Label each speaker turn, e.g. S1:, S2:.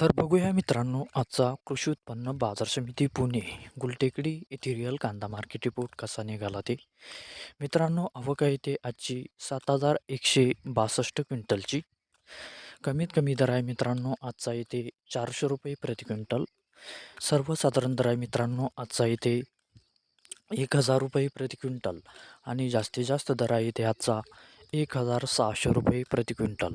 S1: तर बघूया मित्रांनो आजचा कृषी उत्पन्न बाजार समिती पुणे गुलटेकडी येथे रिअल कांदा मार्केट रिपोर्ट कसा निघाला ते? मित्रांनो अवका येथे आजची सात हजार एकशे बासष्ट क्विंटलची. कमीत कमी दर आहे मित्रांनो आजचा येथे चारशे रुपये प्रति क्विंटल. सर्वसाधारण दर आहे मित्रांनो आजचा येथे एक हजार रुपये प्रति क्विंटल. आणि जास्तीत जास्त दर आहे इथे आजचा एक हजार सहाशे रुपये प्रति क्विंटल.